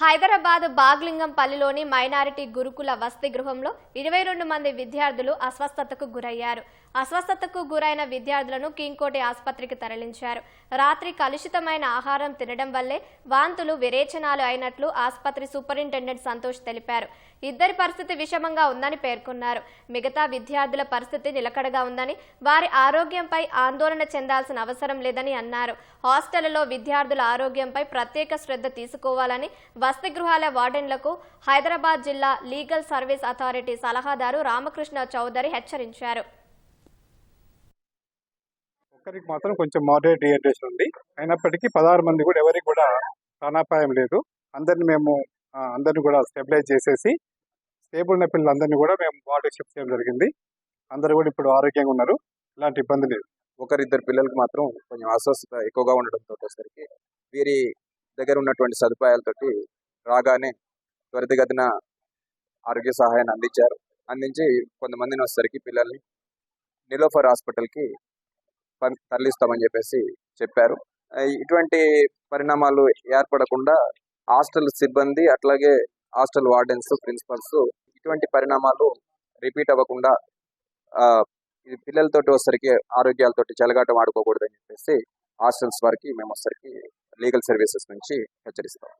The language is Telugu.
హైదరాబాద్ బాగ్లింగంపల్లిలోని మైనారిటీ గురుకుల వసతి గృహంలో ఇరవై రెండు మంది విద్యార్థులు అస్వస్థతకు గురయ్యారు. అస్వస్థతకు గురైన విద్యార్థులను కింగ్కోటి ఆసుపత్రికి తరలించారు. రాత్రి కలుషితమైన ఆహారం తినడం వల్లే వాంతులు విరేచనాలు అయినట్లు ఆసుపత్రి సూపరింటెండెంట్ సంతోష్ తెలిపారు. ఇద్దరి పరిస్థితి విషమంగా ఉందని పేర్కొన్నారు. మిగతా విద్యార్థుల పరిస్థితి నిలకడగా ఉందని వారి ఆరోగ్యంపై ఆందోళన చెందాల్సిన అవసరం లేదని అన్నారు. హాస్టళ్ళలో విద్యార్థుల ఆరోగ్యంపై ప్రత్యేక శ్రద్ధ తీసుకోవాలని వసతి గృహాల వార్డెన్లకు హైదరాబాద్ జిల్లా లీగల్ సర్వీస్ అథారిటీ సలహాదారు రామకృష్ణ చౌదరి హెచ్చరించారు. ఒక్కరికి మాత్రం కొంచెం మోడరేట్ డిహైడ్రేషన్ ఉంది. అయినప్పటికీ పదహారు మంది కూడా ఎవరికి కూడా ప్రాణాపాయం లేదు. అందరిని మేము అందరిని కూడా స్టెబిలైజ్ చేసేసి స్టేబుల్ ఉన్న పిల్లలందరినీ కూడా మేము వార్డు షిఫ్ట్ చేయడం జరిగింది. అందరూ కూడా ఇప్పుడు ఆరోగ్యంగా ఉన్నారు. ఎలాంటి ఇబ్బంది లేదు. ఒకరిద్దరు పిల్లలకి మాత్రం కొంచెం అస్వస్థత ఎక్కువగా ఉండడంతో వచ్చేసరికి వీరి దగ్గర ఉన్నటువంటి సదుపాయాలతోటి రాగానే త్వరితగతిన ఆరోగ్య సహాయాన్ని అందించారు. అందించి కొంతమందిని వచ్చేసరికి పిల్లల్ని నిలోఫర్ హాస్పిటల్కి పం- తరలిస్తామని చెప్పేసి చెప్పారు. ఇటువంటి పరిణామాలు ఏర్పడకుండా హాస్టల్ సిబ్బంది అట్లాగే హాస్టల్ వార్డెన్స్ ప్రిన్సిపల్స్ ఇటువంటి పరిణామాలు రిపీట్ అవ్వకుండా ఇది పిల్లలతోటి వచ్చరికి ఆరోగ్యాలతోటి చెలగాటం ఆడుకోకూడదని చెప్పేసి హాస్టల్స్ వారికి మేము వచ్చరికి లీగల్ సర్వీసెస్ నుంచి హెచ్చరిస్తాం.